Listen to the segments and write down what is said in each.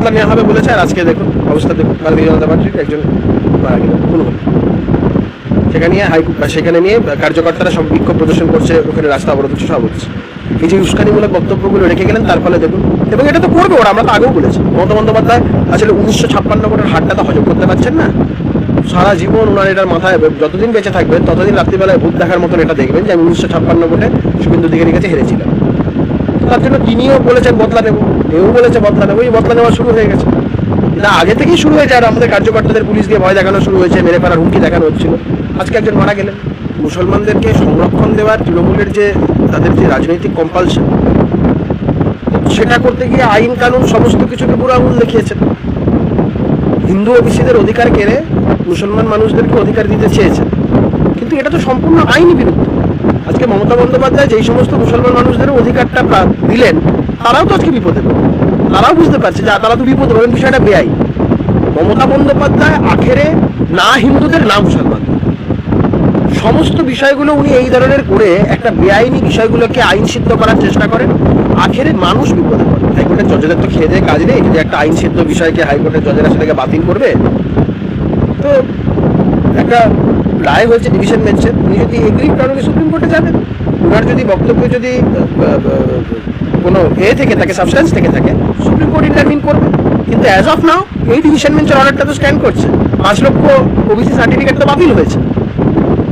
বদলা নেওয়া হবে বলেছে, আর আজকে দেখুন অবস্থা দেখুন। ভারতীয় জনতা পার্টির একজন মারা গেল খুন হলো সেখানে নিয়ে হাই সেখানে নিয়ে কার্যকর্তারা সব বিক্ষোভ প্রদর্শন করছে, ওখানে রাস্তা অবরোধ হচ্ছে, সব হচ্ছে। এই যে উস্কানিমূলক বক্তব্যগুলো রেখে গেলেন, তার ফলে দেখুন, এবং এটা তো করবে ওরা, আমরা তো আগেও বলেছি। মমতা বন্দ্যোপাধ্যায় আসলে উনিশশো ছাপ্পান্ন কোটের হাটটা তো হজম করতে পারছেন না। সারা জীবন ওনার এটার মাথায়, যতদিন বেঁচে থাকবেন ততদিন রাত্রিবেলায় ভূত দেখার মতন এটা দেখবেন যে আমি উনিশশো ছাপ্পান্ন কোটে শুভেন্দু অধিকারীর কাছে হেরেছিলাম। তার জন্য তিনিও বলেছেন, বদলা নেব এও বলেছে বদলা নেব বদলা নেওয়া শুরু হয়ে গেছে। না, আগে থেকেই শুরু হয়েছে, আর আমাদের কার্যকর্তাদের পুলিশ দিয়ে ভয় দেখানো শুরু হয়েছে, মেরে ফেলার হুমকি দেখানো হচ্ছিল। আজকে একজন মারা গেলেন। মুসলমানদেরকে সংরক্ষণ দেওয়ার তৃণমূলের যে, তাদের যে রাজনৈতিক কম্পালশন সেটা করতে গিয়ে আইন কানুন সমস্ত কিছুকে পুরো আঙুল দেখিয়েছেন। হিন্দু ওবিসিদের অধিকার কেড়ে মুসলমান মানুষদেরকে অধিকার দিতে চেয়েছেন। কিন্তু এটা তো সম্পূর্ণ আইনি বিরুদ্ধ। আজকে মমতা বন্দ্যোপাধ্যায় যেই সমস্ত মুসলমান মানুষদের অধিকারটা দিলেন তারাও তো আজকে বিপদে তারাও বুঝতে পারছে যে তারা তো বিপদে পড়বেন বিষয়টা বেআই মমতা বন্দ্যোপাধ্যায় আখেরে না হিন্দুদের না মুসলমান সমস্ত বিষয়গুলো উনি এই ধরনের করে একটা বেআইনি বিষয়গুলোকে আইন সিদ্ধ করার চেষ্টা করেন। আখেরে মানুষ বিপদে পড়ে। হাইকোর্টের জজেদের তো খেয়ে দেয় কাজ নেই, যদি একটা আইন সিদ্ধ বিষয়কে হাইকোর্টের জজেরা সেটাকে বাতিল করবে, তো একটা রায় হয়েছে ডিভিশন বেঞ্চে উনি যদি এগ্রি করেন সুপ্রিম কোর্টে যাবেন। ওনার যদি বক্তব্য যদি কোনো এ থেকে থাকে সাবস্টেন্স থেকে থাকে সুপ্রিম কোর্ট ইন্টারভিন করবে। কিন্তু অ্যাজ অফ নাও এই ডিভিশন বেঞ্চের অর্ডারটা তো স্ট্যান্ড করছে। পাঁচ লক্ষ ওবিসি সার্টিফিকেট তো বাতিল হয়েছে।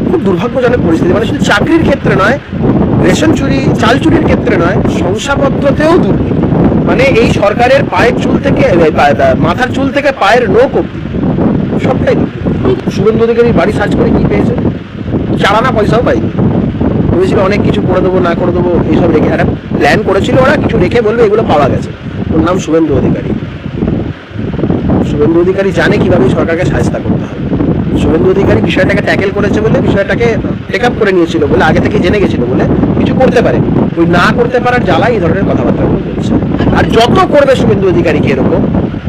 খুব দুর্ভাগ্যজনক পরিস্থিতি। মানে শুধু চাকরির ক্ষেত্রে নয়, রেশন চুরি, চাল চুরির ক্ষেত্রে নয় শংসাপত্রতেও দুর্নীতি। মানে এই সরকারের পায়ের চুল থেকে মাথার চুল থেকে পায়ের নোক অব্দি সবটাই দুর্নীতি। শুভেন্দু অধিকারী বাড়ি সার্চ করে কি পেয়েছে? চালানা পয়সাও পাইনি। ভেবেছিল অনেক কিছু করে দেবো, না করে দেবো, এইসব রেখে। একটা প্ল্যান করেছিল ওরা, কিছু রেখে বলবে, এগুলো পাওয়া গেছে। ওর নাম শুভেন্দু অধিকারী। শুভেন্দু অধিকারী জানে কীভাবে সরকারকে সাহায্য করতে হবে। শুভেন্দু অধিকারী বিষয়টাকে ট্যাকেল করেছে বলে, বিষয়টাকে টেক আপ করে নিয়েছিল বলে, আগে থেকে জেনে গেছিল বলে কিছু করতে পারে ওই না করতে পারার জ্বালা এই ধরনের কথাবার্তাগুলো বলছে। আর যত করবে শুভেন্দু অধিকারীকে এরকম,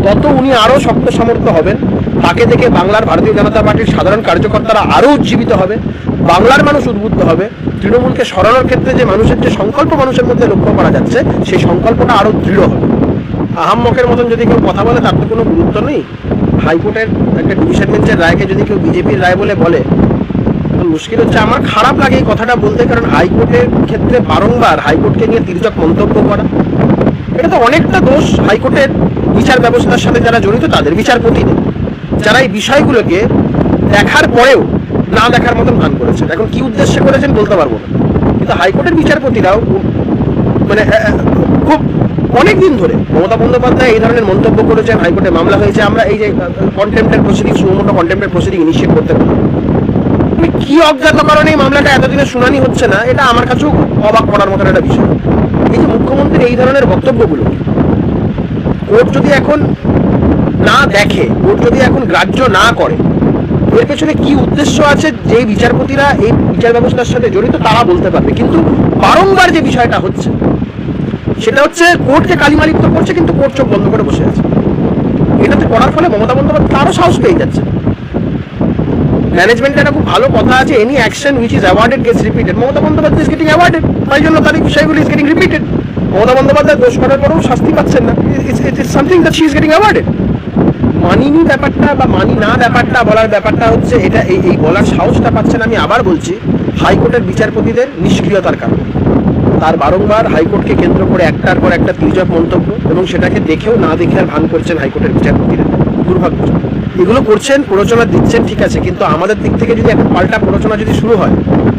তত উনি আরও শক্ত সমর্থ হবেন। তাকে দেখে বাংলার ভারতীয় জনতা পার্টির সাধারণ কার্যকর্তারা আরও উজ্জীবিত হবে। বাংলার মানুষ উদ্বুদ্ধ হবে। তৃণমূলকে সরানোর ক্ষেত্রে যে মানুষের যে সংকল্প মানুষের মধ্যে লক্ষ্য করা যাচ্ছে, সেই সংকল্পটা আরও দৃঢ় হবে। আহাম্মকের মতন যদি কেউ কথা বলে, তার তো কোনো গুরুত্ব নেই। হাইকোর্টের একটা ডিভিশন বেঞ্চের রায়কে যদি কেউ বিজেপির রায় বলে বলে মুশকিল হচ্ছে আমার খারাপ লাগে এই কথাটা বলতে, কারণ হাইকোর্টের ক্ষেত্রে বারংবার হাইকোর্টকে নিয়ে তির্যক মন্তব্য করা। এটা তো অনেকটা দোষ হাইকোর্টের বিচার ব্যবস্থার সাথে যারা জড়িত, তাদের বিচারপতিদের যারা এই বিষয়গুলোকে দেখার পরেও না দেখার মতন ভান করেছেন। এখন কি উদ্দেশ্যে করেছেন বলতে পারব না। কিন্তু হাইকোর্টের বিচারপতিরাও মানে খুব অনেক দিন ধরে মমতা বন্দ্যোপাধ্যায় এই ধরনের মন্তব্য করেছেন, হাইকোর্টে মামলা হয়েছে, আমরা এই যে কন্টেম্পের প্রসিডিং সুমোটো কন্টেম্পের প্রসিডিং ইনিশিয়েট করতে পারি মানে কি অজ্ঞাত কারণে এই মামলাটা এতদিনে শুনানি হচ্ছে না, এটা আমার কাছেও অবাক করার মতন একটা বিষয়। এই যে মুখ্যমন্ত্রীর এই ধরনের বক্তব্যগুলো, কোর্ট যদি এখন না দেখে, কোর্ট যদি এখন গ্রাহ্য না করে এর পেছনে কি উদ্দেশ্য আছে? যে বিচারপতিরা এই বিচার ব্যবস্থার সাথে জড়িত, তারা বলতে পারবে। কিন্তু বারংবার যে বিষয়টা হচ্ছে, সেটা হচ্ছে কোর্টকে কালিমালিপ্ত করছে, কিন্তু কোর্ট চোখ বন্ধ করে বসে আছে। এটাতে করার ফলে মমতা বন্দ্যোপাধ্যায় তারও সাহস পেয়ে যাচ্ছে। ম্যানেজমেন্টের একটা খুব ভালো কথা আছে any action which is awarded gets repeated Mamata Bandyopadhyay is getting awarded তাই জন্য তার এই বিষয়গুলো is getting repeated Mamata Bandyopadhyay দোষ করার পরেও শাস্তি পাচ্ছেন না। It is something that she is getting awarded মানিনি ব্যাপারটা বা মানি না ব্যাপারটা বলার ব্যাপারটা হচ্ছে এটা এই এই বলার সাহসটা পাচ্ছেন আমি আবার বলছি, হাইকোর্টের বিচারপতিদের নিষ্ক্রিয়তার কারণে। তার বারংবার হাইকোর্টকে কেন্দ্র করে একটার পর একটা তির্যক মন্তব্য এবং সেটাকে দেখেও না দেখে আর ভান করছেন হাইকোর্টের বিচারপতিরা। দুর্ভাগ্য এগুলো করছেন, প্ররোচনা দিচ্ছেন, ঠিক আছে, কিন্তু আমাদের দিক থেকে যদি একটা পাল্টা প্ররোচনা যদি শুরু হয়,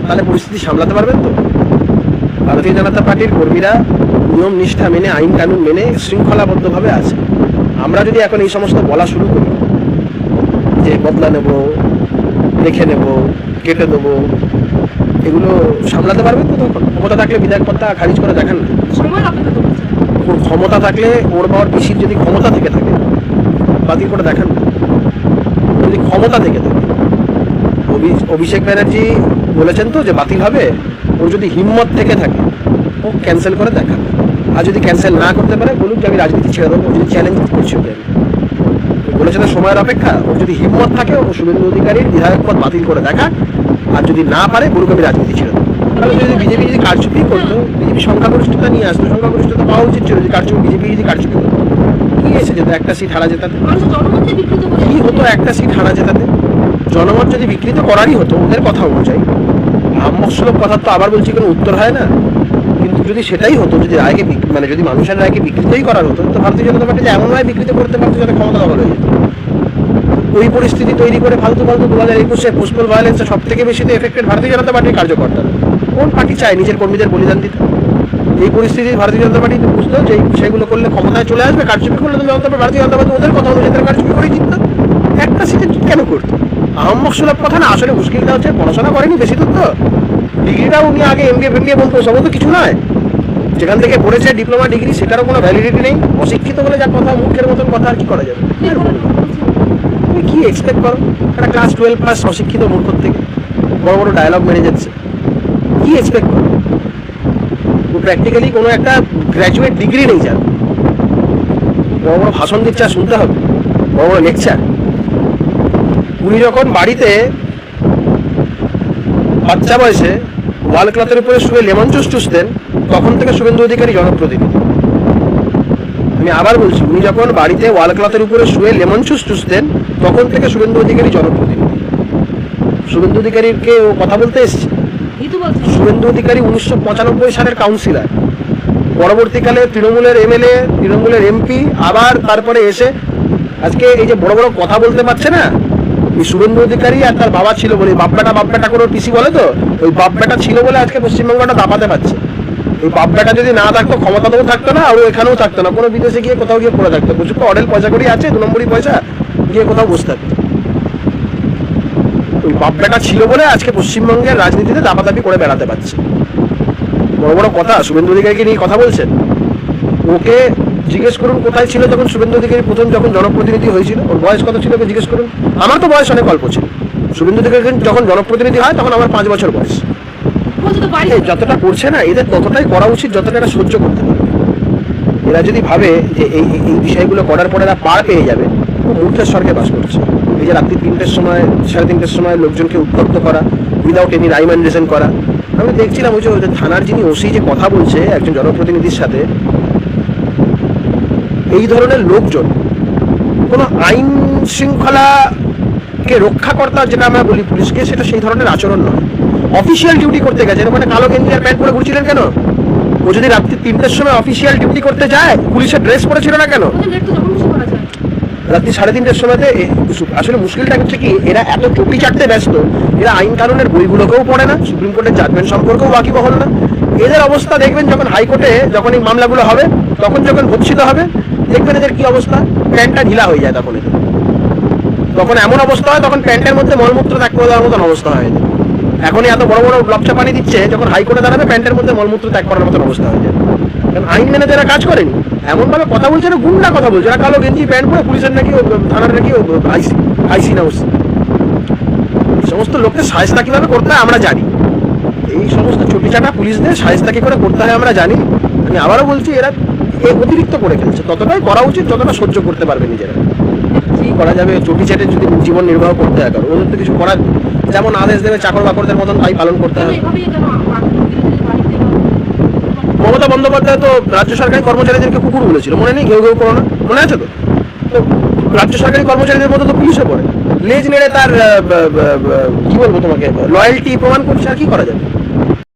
তাহলে পরিস্থিতি সামলাতে পারবেন তো? ভারতীয় জনতা পার্টির কর্মীরা নিয়ম নিষ্ঠা মেনে, আইন কানুন মেনে, শৃঙ্খলাবদ্ধভাবে আছে। আমরা যদি এখন এই সমস্ত বলা শুরু করি যে বদলা নেব দেখে নেব কেটে দেবো এগুলো সামলাতে পারবেন তো তখন ক্ষমতা থাকলে বিধায়ক পদটা খারিজ করে দেখান না। ক্ষমতা থাকলে ওর বাবার পিসির যদি ক্ষমতা থেকে থাকে বাতিল করে দেখান না। যদি ক্ষমতা থেকে থাকে অভি- অভিষেক ব্যানার্জি বলেছেন তো যে বাতিল হবে ওর যদি হিম্মত থেকে থাকে ও ক্যান্সেল করে দেখান আর যদি ক্যান্সেল না করতে পারে বলুন যে আমি রাজনীতি ছেড়ে দেবো? যদি চ্যালেঞ্জ করছি ওকে। আমি বলেছে সময়ের অপেক্ষা। ওর যদি হিম্মত থাকে ও শুভেন্দু অধিকারীর বিধায়ক পদ বাতিল করে দেখা। আর যদি না পারে বলুক আমি রাজনীতি ছেড়ে দেবো। তাহলে যদি বিজেপি যদি কারচুপি করতো বিজেপি সংখ্যাগরিষ্ঠতা নিয়ে আসতো সংখ্যাগরিষ্ঠতা পাওয়া উচিত ছিল যে কারচুপি বিজেপি যদি কারচুপি করতো। কি এসে যেত একটা সিট হারা জেতাতে? কি হতো একটা সিট হারা জেতাতে? জনমত যদি বিকৃত করারই হতো ওদের কথা অনুযায়ী আহম্মকসুলভ কথা তো আবার বলছি কোনো উত্তর হয় না। যদি সেটাই হতো, যদি রায়কে মানে যদি মানুষের রায়কে বিকৃতই করার হতো, তো ভারতীয় জনতা পার্টি যে এমনভাবে বিকৃত করতে পারতো যাতে ক্ষমতা দখল হয়ে যেত। ওই পরিস্থিতি তৈরি করে ফালতু ফালতু দু হাজার একুশে পোস্টাল ভায়োলেন্সে সব থেকে বেশি তো এফেক্টেড ভারতীয় জনতা পার্টির কার্যকর্তারা কোন পার্টি চায় নিজের কর্মীদের বলিদান দিতে? এই পরিস্থিতি ভারতীয় জনতা পার্টি বুঝতো যে সেগুলো করলে ক্ষমতায় চলে আসবে, কারচুপি করলে তো জনতা পার্টি- ভারতীয় জনতা পার্টি ওদের কথা অনুযায়ী তারা কারচুপি করেই জিততো। একটা সিটে কেন করতো? আহম্মক সুলভ কথা না আসলে মুশকিলটা হচ্ছে পড়াশোনা করেনি বেশি দূর তো। ডিগ্রিটা উনি আগে এমবিএ ফেমবিএ বলতো সব তো কিছু নয়। যেখান থেকে পড়েছে ডিপ্লোমা, ডিগ্রি, সেটারও কোনো ভ্যালিডিটি নেই। অশিক্ষিত বলে যা কথা, মুখের মতন কথা, আর কি করা যাবে? তুমি কি এক্সপেক্ট করো? একটা ক্লাস টুয়েলভ পাস অশিক্ষিত মূর্খর থেকে বড় বড় ডায়লগ মেরে যাচ্ছে। কি এক্সপেক্ট করো? প্র্যাকটিক্যালি কোনো একটা গ্র্যাজুয়েট ডিগ্রি নেই যার। বড় বড় ভাষণ দিচ্ছে আর শুনতে হবে। বড় বড় লেকচার উনি যখন বাড়িতে বাচ্চা বয়সে ওয়াল ক্লথের উপরে শুয়ে লেমন জুস চুষতেন। তখন থেকে শুভেন্দু অধিকারী জনপ্রতিনিধি? আমি আবার বলছি উনি যখন বাড়িতে ওয়াল ক্লথের উপরে শুয়ে লেমন জুস চুষতেন তখন থেকে শুভেন্দু অধিকারী জনপ্রতিনিধি। শুভেন্দু অধিকারীকে ও কথা বলতে এসছে? শুভেন্দু অধিকারী উনিশশো পঁচানব্বই সালের কাউন্সিলার। পরবর্তীকালে তৃণমূলের এমএলএ তৃণমূলের এমপি আবার তারপরে এসে আজকে এই যে বড় বড় কথা বলতে পারছে না এই শুভেন্দু অধিকারী আর তার বাবা ছিল বলে বাপ বেটা বাপ বেটা করে পিসি বলে তো? ওই বাপ বেটা ছিল বলে আজকে পশ্চিমবঙ্গটা দাপাতে পারছে। এই বাপ যদি না থাকতো, ক্ষমতাতেও থাকতো না, আর এখানেও থাকতো না। কোনো বিদেশে গিয়ে কোথাও গিয়ে পড়ে থাকতো। প্রচুর তো? অডেল পয়সা করি আছে, দু নম্বরই পয়সা, গিয়ে কোথাও বসে থাকতো। ওই বাপ ছিল বলে আজকে পশ্চিমবঙ্গের রাজনীতিতে দাপাদাপি করে বেড়াতে পারছে। বড় বড় কথা, শুভেন্দু অধিকারীকে নিয়ে কথা বলছেন? ওকে জিজ্ঞেস করুন কোথায় ছিল যখন শুভেন্দু অধিকারী প্রথম যখন জনপ্রতিনিধি হয়েছিল? ওর বয়স কত ছিল ওকে জিজ্ঞেস করুন? আমার তো বয়স অনেক অল্প ছিল। শুভেন্দু অধিকারী যখন জনপ্রতিনিধি হয়, তখন আমার পাঁচ বছর বয়স। যতটা করছে না এদের ততটাই করা উচিত যতটা এরা সহ্য করতে পারবে। এরা যদি ভাবে যে এই এই- বিষয়গুলো করার পরে এরা পার পেয়ে যাবে মূর্খের স্বর্গে বাস করছে। এই যে রাত্রি তিনটের সময় সাড়ে তিনটের সময় লোকজনকে উত্তপ্ত করা without any rhyme and reason করা। আমি দেখছিলাম ওই যে থানার যিনি ওসি যে কথা বলছে একজন জনপ্রতিনিধির সাথে এই ধরনের লোকজন কোনো আইন শৃঙ্খলাকে রক্ষাকর্তা যেটা আমরা বলি পুলিশকে সেটা সেই ধরনের আচরণ নয়। অফিসিয়াল ডিউটি করতে গেছে। এরকম একটা কালো গেঞ্জি আর প্যান্ট পরে ঘুরছিলেন কেন? ও যদি রাত্রি তিনটের সময় অফিসিয়াল ডিউটি করতে যায় পুলিশের ড্রেস পরেছিল না কেন? রাত্রি সাড়ে তিনটের সময়তে আসলে মুশকিলটা হচ্ছে কি এরা এত চুপি চাটতে ব্যস্ত এরা আইন কানুনের বইগুলোকেও পড়ে না সুপ্রিম কোর্টের জাজমেন্ট সম্পর্কেও বাকি বহল না। এদের অবস্থা দেখবেন যখন হাইকোর্টে যখন এই মামলাগুলো হবে তখন যখন ভর্ষিত হবে দেখবেন এদের কি অবস্থা? প্যান্টটা ঢিলা হয়ে যায় তখন এদের। তখন এমন অবস্থা হয় তখন প্যান্টের মধ্যে মলমূত্র ত্যাগ করে দেওয়ার মতন অবস্থা হয় এদের। এখনই এত বড় বড় লপচা পানি দিচ্ছে, যখন হাইকোর্টে দাঁড়াবে, প্যান্টের মধ্যে মলমূত্র ত্যাগ করার মতন অবস্থা হয়ে যাবে। কারণ আইন মেনে এরা কাজ করেন এমন ভাবে কথা বলছে না, গুন্ডা কথা বলছে। এরা কালো গেঞ্জি, প্যান্ট পরে পুলিশের নাকি থানার নাকি আইসি আইসি না সমস্ত লোককে সাহেস্তা কীভাবে করতে হয় আমরা জানি। এই সমস্ত চটিচাটা পুলিশদের সাহেস্তা কি করে করতে হয় আমরা জানি। আমি আবারও বলছি, এরা এ অতিরিক্ত করে ফেলছে। ততটাই করা উচিত, যতটা সহ্য করতে পারবে নিজেরা। কি করা যাবে? চটি চেটে যদি জীবন নির্বাহ করতে হয় কারণ ওদের তো কিছু করার যেমন আদেশ দেবে চাকর বাকরদের মতন তাই পালন করতে হবে। মমতা বন্দ্যোপাধ্যায় তো রাজ্য সরকারি কর্মচারীদেরকে কুকুর বলেছিল। মনে নেই ঘেউ ঘেউ করো না? মনে আছে তো? তো রাজ্য সরকারি কর্মচারীদের মতো তো পুলিশে পড়ে লেজ নেড়ে তার কি বলব তোমাকে? লয়্যালটি প্রমাণ করছে আর কি করা যাবে?